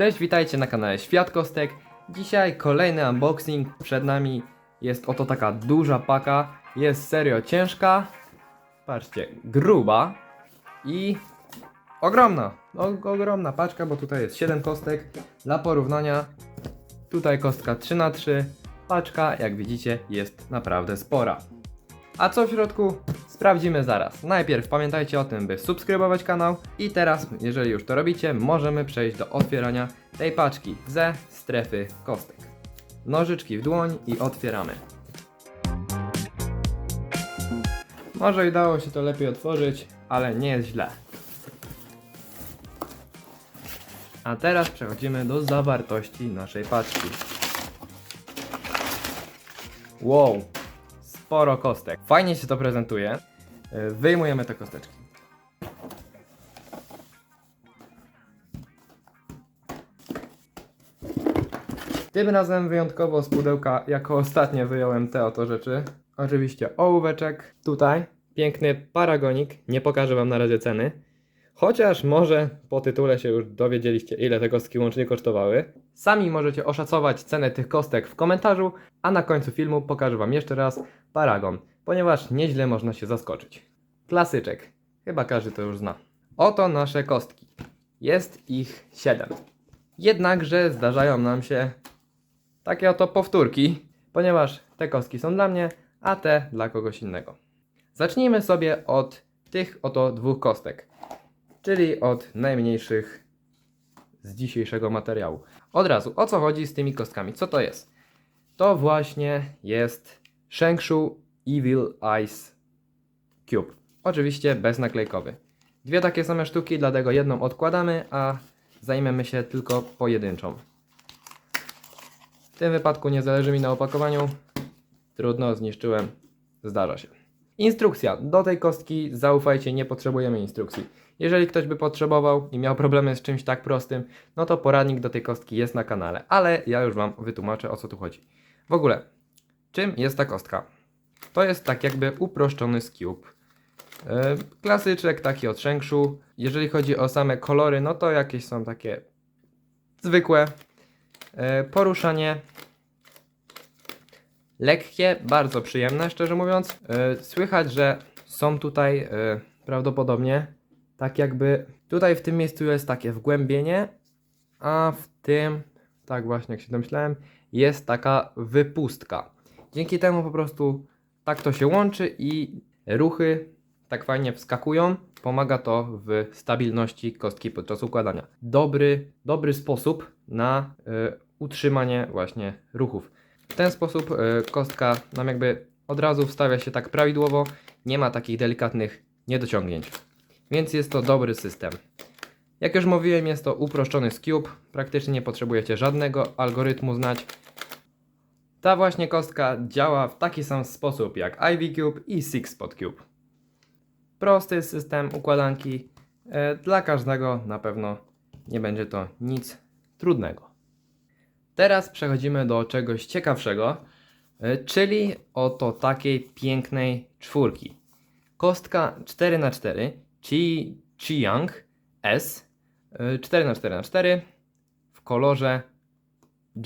Cześć, witajcie na kanale Świat Kostek. Dzisiaj kolejny unboxing. Przed nami jest oto taka duża paka. Jest serio ciężka. Patrzcie, gruba i ogromna. O, ogromna paczka, bo tutaj jest 7 kostek. Dla porównania, tutaj kostka 3 na 3 Paczka, jak widzicie, jest naprawdę spora. A co w środku? Sprawdzimy zaraz. Najpierw pamiętajcie o tym, by subskrybować kanał i teraz, jeżeli już to robicie, możemy przejść do otwierania tej paczki ze strefy kostek. Nożyczki w dłoń i otwieramy. Może i dało się to lepiej otworzyć, ale nie jest źle. A teraz przechodzimy do zawartości naszej paczki. Wow, sporo kostek. Fajnie się to prezentuje. Y, Wyjmujemy te kosteczki. Tym razem wyjątkowo z pudełka jako ostatnie wyjąłem te oto rzeczy. Oczywiście ołóweczek. Tutaj piękny paragonik. Nie pokażę wam na razie ceny. Chociaż może po tytule się już dowiedzieliście, ile te kostki łącznie kosztowały. Sami możecie oszacować cenę tych kostek w komentarzu, a na końcu filmu pokażę Wam jeszcze raz paragon, ponieważ nieźle można się zaskoczyć. Klasyczek, chyba każdy to już zna. Oto nasze kostki. Jest ich 7. Jednakże zdarzają nam się takie oto powtórki, ponieważ te kostki są dla mnie, a te dla kogoś innego. Zacznijmy sobie od tych oto dwóch kostek czyli od najmniejszych z dzisiejszego materiału. Od razu, o co chodzi z tymi kostkami? Co to jest? To właśnie jest Shengshu Evil Eyes Cube. Oczywiście beznaklejkowy. Dwie takie same sztuki, dlatego jedną odkładamy, a zajmiemy się tylko pojedynczą. W tym wypadku nie zależy mi na opakowaniu. Trudno, zniszczyłem. Zdarza się. Instrukcja. Do tej kostki zaufajcie, nie potrzebujemy instrukcji. Jeżeli ktoś by potrzebował i miał problemy z czymś tak prostym, no to poradnik do tej kostki jest na kanale, ale ja już Wam wytłumaczę o co tu chodzi. W ogóle, czym jest ta kostka? To jest tak jakby uproszczony Cube. Yy, klasyczek taki od Shengshu. Jeżeli chodzi o same kolory, no to jakieś są takie zwykłe. Yy, poruszanie lekkie, bardzo przyjemne, szczerze mówiąc. Yy, słychać, że są tutaj prawdopodobnie tak jakby tutaj w tym miejscu jest takie wgłębienie, a w tym, tak właśnie jak się domyślałem, jest taka wypustka. Dzięki temu po prostu tak to się łączy i ruchy tak fajnie wskakują. Pomaga to w stabilności kostki podczas układania. Dobry, dobry sposób na y, utrzymanie właśnie ruchów. W ten sposób y, kostka nam jakby od razu wstawia się tak prawidłowo, nie ma takich delikatnych niedociągnięć. Więc jest to dobry system. Jak już mówiłem, jest to uproszczony Cube. Praktycznie nie potrzebujecie żadnego algorytmu znać. Ta właśnie kostka działa w taki sam sposób jak Ivy Cube i Six Spot Cube. Prosty system układanki. E, Dla każdego na pewno nie będzie to nic trudnego. Teraz przechodzimy do czegoś ciekawszego, e, czyli oto takiej pięknej czwórki. Kostka 4x4 Chi Chiang S 4x4x4 w kolorze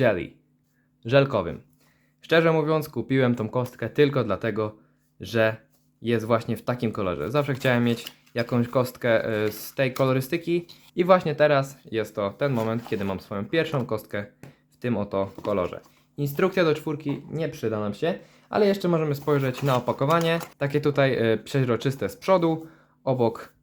jelly, żelkowym. Szczerze mówiąc, kupiłem tą kostkę tylko dlatego, że jest właśnie w takim kolorze. Zawsze chciałem mieć jakąś kostkę y, z tej kolorystyki i właśnie teraz jest to ten moment, kiedy mam swoją pierwszą kostkę w tym oto kolorze. Instrukcja do czwórki nie przyda nam się, ale jeszcze możemy spojrzeć na opakowanie. Takie tutaj y, przeźroczyste z przodu, obok,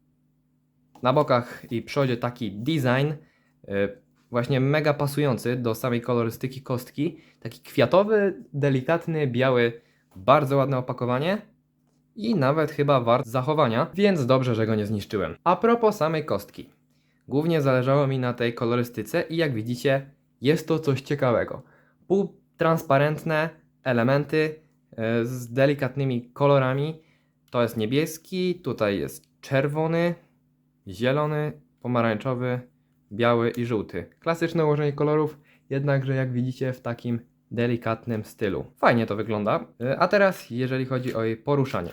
na bokach i przodzie taki design, y, właśnie mega pasujący do samej kolorystyki kostki. Taki kwiatowy, delikatny, biały, bardzo ładne opakowanie i nawet chyba wart zachowania, więc dobrze, że go nie zniszczyłem. A propos samej kostki. Głównie zależało mi na tej kolorystyce i jak widzicie, jest to coś ciekawego. Półtransparentne elementy e, z delikatnymi kolorami. To jest niebieski, tutaj jest czerwony, zielony, pomarańczowy, biały i żółty. Klasyczne ułożenie kolorów, jednakże jak widzicie w takim delikatnym stylu. Fajnie to wygląda. E, a teraz, jeżeli chodzi o jej poruszanie.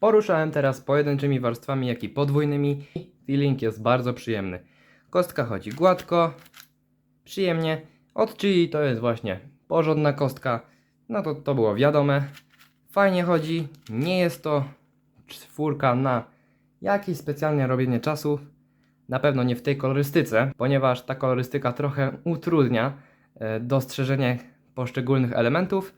Poruszałem teraz pojedynczymi warstwami, jak i podwójnymi. Feeling jest bardzo przyjemny. Kostka chodzi gładko, przyjemnie. Od Chili to jest właśnie porządna kostka. No to to było wiadome. Fajnie chodzi. Nie jest to czwórka na jakieś specjalne robienie czasów. Na pewno nie w tej kolorystyce, ponieważ ta kolorystyka trochę utrudnia e, dostrzeżenie poszczególnych elementów,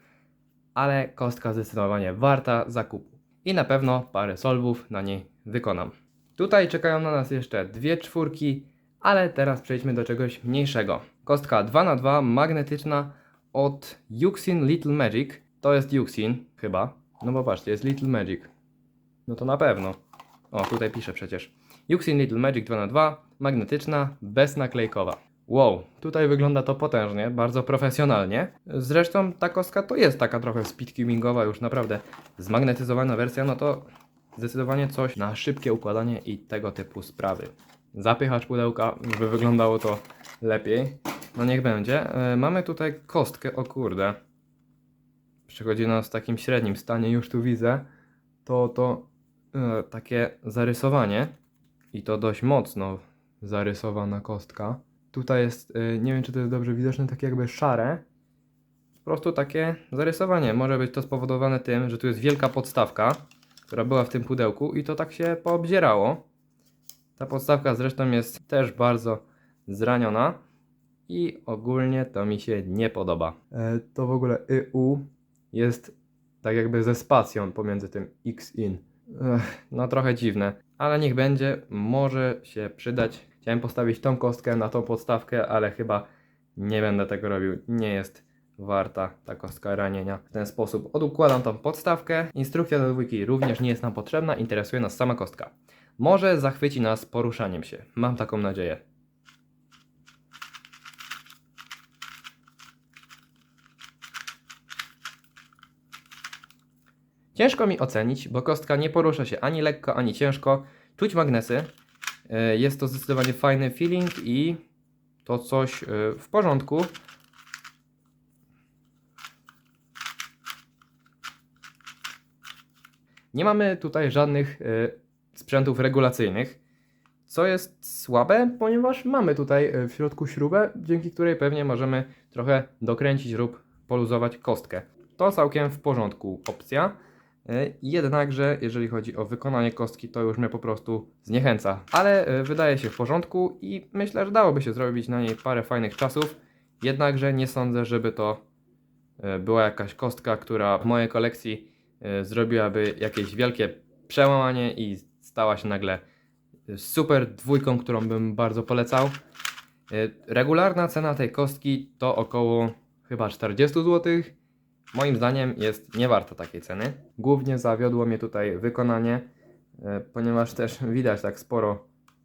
ale kostka zdecydowanie warta zakupu. I na pewno parę solwów na niej wykonam. Tutaj czekają na nas jeszcze dwie czwórki, ale teraz przejdźmy do czegoś mniejszego. Kostka 2x2 magnetyczna od Yuxin Little Magic. To jest Yuxin, chyba. No bo patrzcie, jest Little Magic. No to na pewno. O, tutaj pisze przecież. Yuxin Little Magic 2x2, magnetyczna, beznaklejkowa. Wow, tutaj wygląda to potężnie, bardzo profesjonalnie. Zresztą ta kostka to jest taka trochę speedcumingowa, już naprawdę zmagnetyzowana wersja, no to zdecydowanie coś na szybkie układanie i tego typu sprawy. Zapychacz pudełka, żeby wyglądało to lepiej. No niech będzie. E, mamy tutaj kostkę, o kurde. Przychodzi nas w takim średnim stanie, już tu widzę. To to e, takie zarysowanie i to dość mocno zarysowana kostka. Tutaj jest, e, nie wiem czy to jest dobrze widoczne, takie jakby szare. Po prostu takie zarysowanie. Może być to spowodowane tym, że tu jest wielka podstawka, która była w tym pudełku i to tak się poobzierało. Ta podstawka zresztą jest też bardzo zraniona i ogólnie to mi się nie podoba. E, to w ogóle YU jest tak jakby ze spacją pomiędzy tym X-in. No trochę dziwne, ale niech będzie, może się przydać. Chciałem postawić tą kostkę na tą podstawkę, ale chyba nie będę tego robił. Nie jest warta ta kostka ranienia. W ten sposób odukładam tą podstawkę. Instrukcja do dwójki również nie jest nam potrzebna, interesuje nas sama kostka. Może zachwyci nas poruszaniem się. Mam taką nadzieję. Ciężko mi ocenić, bo kostka nie porusza się ani lekko, ani ciężko. Czuć magnesy. E, Jest to zdecydowanie fajny feeling i to coś e, w porządku. Nie mamy tutaj żadnych e, sprzętów regulacyjnych, co jest słabe, ponieważ mamy tutaj e, w środku śrubę, dzięki której pewnie możemy trochę dokręcić lub poluzować kostkę. To całkiem w porządku opcja. E, Jednakże, jeżeli chodzi o wykonanie kostki, to już mnie po prostu zniechęca. Ale e, wydaje się w porządku i myślę, że dałoby się zrobić na niej parę fajnych czasów. Jednakże nie sądzę, żeby to była jakaś kostka, która w mojej kolekcji zrobiłaby jakieś wielkie przełamanie i stała się nagle super dwójką, którą bym bardzo polecał. E, Regularna cena tej kostki to około chyba 40 zł. Moim zdaniem jest niewarta takiej ceny. Głównie zawiodło mnie tutaj wykonanie, e, ponieważ też widać tak sporo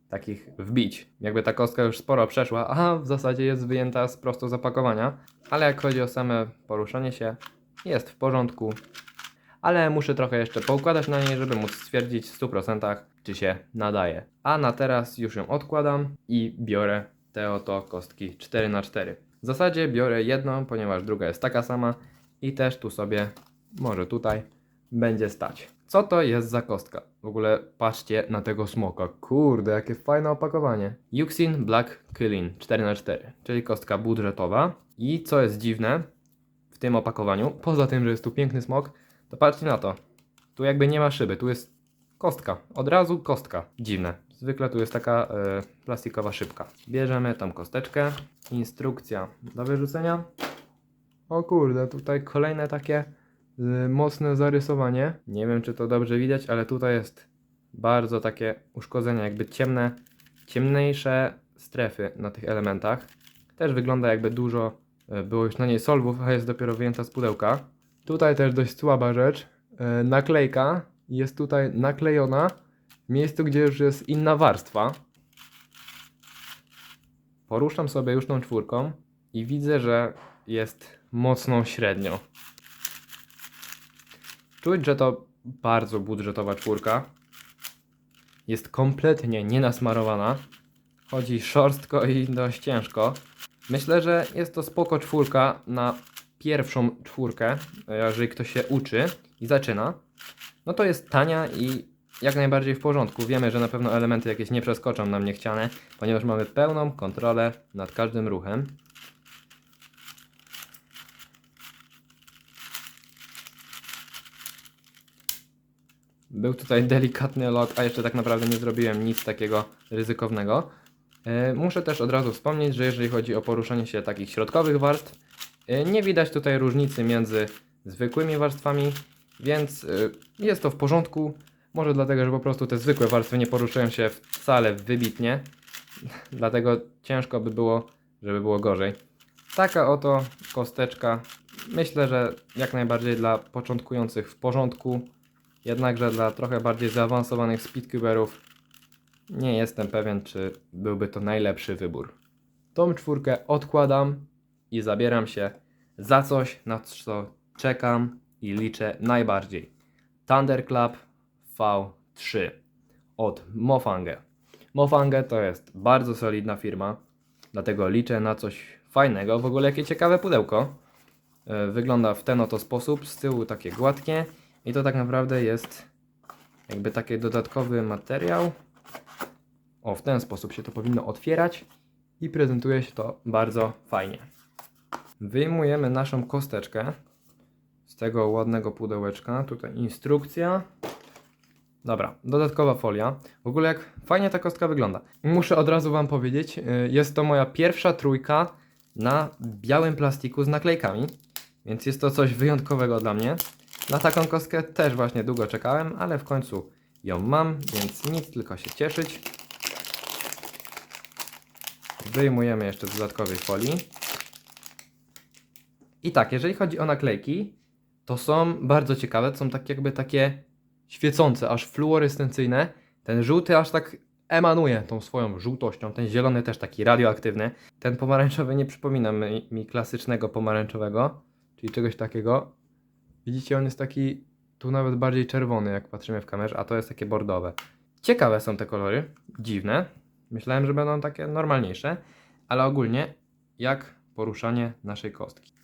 takich wbić. Jakby ta kostka już sporo przeszła, a w zasadzie jest wyjęta z prosto z opakowania. Ale jak chodzi o same poruszanie się, jest w porządku. Ale muszę trochę jeszcze poukładać na niej, żeby móc stwierdzić w 100% czy się nadaje. A na teraz już ją odkładam i biorę te oto kostki 4x4. W zasadzie biorę jedną, ponieważ druga jest taka sama i też tu sobie, może tutaj, będzie stać. Co to jest za kostka? W ogóle patrzcie na tego smoka. Kurde, jakie fajne opakowanie. Yuxin Black Kylin 4x4, czyli kostka budżetowa. I co jest dziwne w tym opakowaniu, poza tym, że jest tu piękny smok, to patrzcie na to. Tu jakby nie ma szyby, tu jest kostka. Od razu kostka. Dziwne. Zwykle tu jest taka e, plastikowa szybka. Bierzemy tą kosteczkę. Instrukcja do wyrzucenia. O kurde, tutaj kolejne takie y, mocne zarysowanie. Nie wiem, czy to dobrze widać, ale tutaj jest bardzo takie uszkodzenie, jakby ciemne, ciemniejsze strefy na tych elementach. Też wygląda jakby dużo y, było już na niej solwów, a jest dopiero wyjęta z pudełka. Tutaj też dość słaba rzecz. Y, naklejka jest tutaj naklejona w miejscu, gdzie już jest inna warstwa. Poruszam sobie już tą czwórką i widzę, że jest mocną średnią. Czuć, że to bardzo budżetowa czwórka. Jest kompletnie nienasmarowana. Chodzi szorstko i dość ciężko. Myślę, że jest to spoko czwórka na pierwszą czwórkę, jeżeli ktoś się uczy i zaczyna. no to jest tania i jak najbardziej w porządku. Wiemy, że na pewno elementy jakieś nie przeskoczą nam niechciane, ponieważ mamy pełną kontrolę nad każdym ruchem. Był tutaj delikatny lock, a jeszcze tak naprawdę nie zrobiłem nic takiego ryzykownego. E, Muszę też od razu wspomnieć, że jeżeli chodzi o poruszanie się takich środkowych warstw, e, nie widać tutaj różnicy między zwykłymi warstwami, więc e, jest to w porządku. Może dlatego, że po prostu te zwykłe warstwy nie poruszają się wcale wybitnie, dlatego ciężko by było, żeby było gorzej. Taka oto kosteczka. Myślę, że jak najbardziej dla początkujących w porządku. Jednakże dla trochę bardziej zaawansowanych speedcuberów nie jestem pewien, czy byłby to najlepszy wybór. Tą czwórkę odkładam i zabieram się za coś, na co czekam i liczę najbardziej. Thunderclap V3 od Mofange. Mofange to jest bardzo solidna firma, dlatego liczę na coś fajnego. W ogóle jakie ciekawe pudełko. E, Wygląda w ten oto sposób, z tyłu takie gładkie i to tak naprawdę jest jakby taki dodatkowy materiał. O, w ten sposób się to powinno otwierać i prezentuje się to bardzo fajnie. Wyjmujemy naszą kosteczkę z tego ładnego pudełeczka. Tutaj instrukcja. Dobra, dodatkowa folia. W ogóle jak fajnie ta kostka wygląda. Muszę od razu Wam powiedzieć, y, jest to moja pierwsza trójka na białym plastiku z naklejkami, więc jest to coś wyjątkowego dla mnie. Na taką kostkę też właśnie długo czekałem, ale w końcu ją mam, więc nic tylko się cieszyć. Wyjmujemy jeszcze dodatkowej folii. I tak, jeżeli chodzi o naklejki, to są bardzo ciekawe, to są tak jakby takie świecące, aż fluorescencyjne. Ten żółty aż tak emanuje tą swoją żółtością, ten zielony też taki radioaktywny. Ten pomarańczowy nie przypomina mi, mi klasycznego pomarańczowego, czyli czegoś takiego. Widzicie, on jest taki tu nawet bardziej czerwony, jak patrzymy w kamerze, a to jest takie bordowe. Ciekawe są te kolory, dziwne. Myślałem, że będą takie normalniejsze, ale ogólnie jak poruszanie naszej kostki.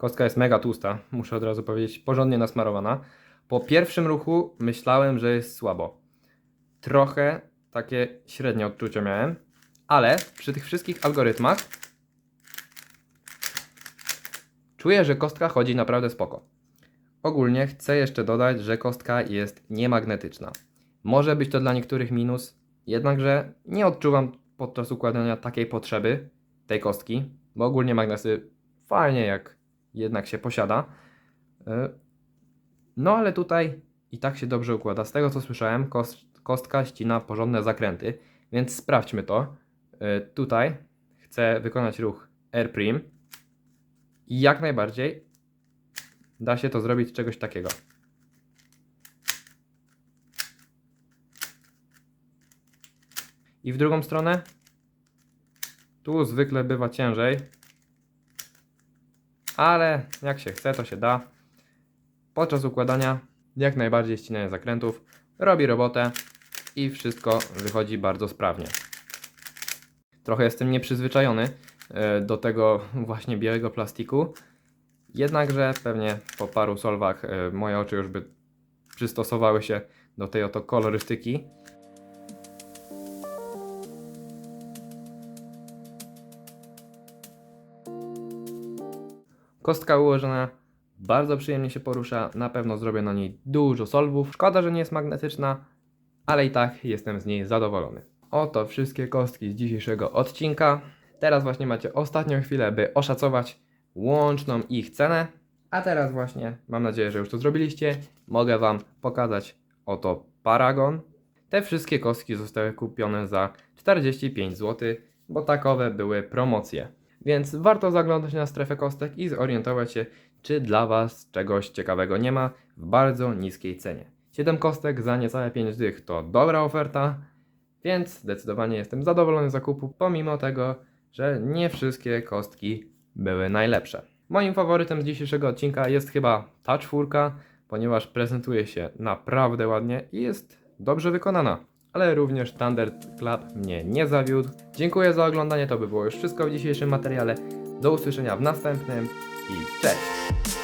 Kostka jest mega tłusta, muszę od razu powiedzieć, porządnie nasmarowana. Po pierwszym ruchu myślałem, że jest słabo. Trochę takie średnie odczucia miałem, ale przy tych wszystkich algorytmach czuję, że kostka chodzi naprawdę spoko. Ogólnie chcę jeszcze dodać, że kostka jest niemagnetyczna. Może być to dla niektórych minus, jednakże nie odczuwam podczas układania takiej potrzeby tej kostki, bo ogólnie magnesy fajnie jak jednak się posiada. Y, No ale tutaj i tak się dobrze układa. Z tego co słyszałem, kost, kostka ścina porządne zakręty, więc sprawdźmy to. Y, Tutaj chcę wykonać ruch R' i jak najbardziej da się to zrobić czegoś takiego. I w drugą stronę tu zwykle bywa ciężej, ale jak się chce, to się da. Podczas układania jak najbardziej ścinanie zakrętów robi robotę i wszystko wychodzi bardzo sprawnie. Trochę jestem nieprzyzwyczajony e, do tego właśnie białego plastiku, jednakże pewnie po paru solwach e, moje oczy już by przystosowały się do tej oto kolorystyki. Kostka ułożona bardzo przyjemnie się porusza, na pewno zrobię na niej dużo solwów. Szkoda, że nie jest magnetyczna, ale i tak jestem z niej zadowolony. Oto wszystkie kostki z dzisiejszego odcinka. Teraz właśnie macie ostatnią chwilę, by oszacować łączną ich cenę. A teraz właśnie, mam nadzieję, że już to zrobiliście, mogę Wam pokazać oto Paragon. Te wszystkie kostki zostały kupione za 45 zł, bo takowe były promocje. Więc warto zaglądać na strefę kostek i zorientować się, czy dla Was czegoś ciekawego nie ma w bardzo niskiej cenie. 7 kostek za niecałe 5 dych to dobra oferta, więc zdecydowanie jestem zadowolony z zakupu, pomimo tego, że nie wszystkie kostki były najlepsze. Moim faworytem z dzisiejszego odcinka jest chyba ta czwórka, ponieważ prezentuje się naprawdę ładnie i jest dobrze wykonana. Ale również Standard Club mnie nie zawiódł. Dziękuję za oglądanie, to by było już wszystko w dzisiejszym materiale. Do usłyszenia w następnym i cześć!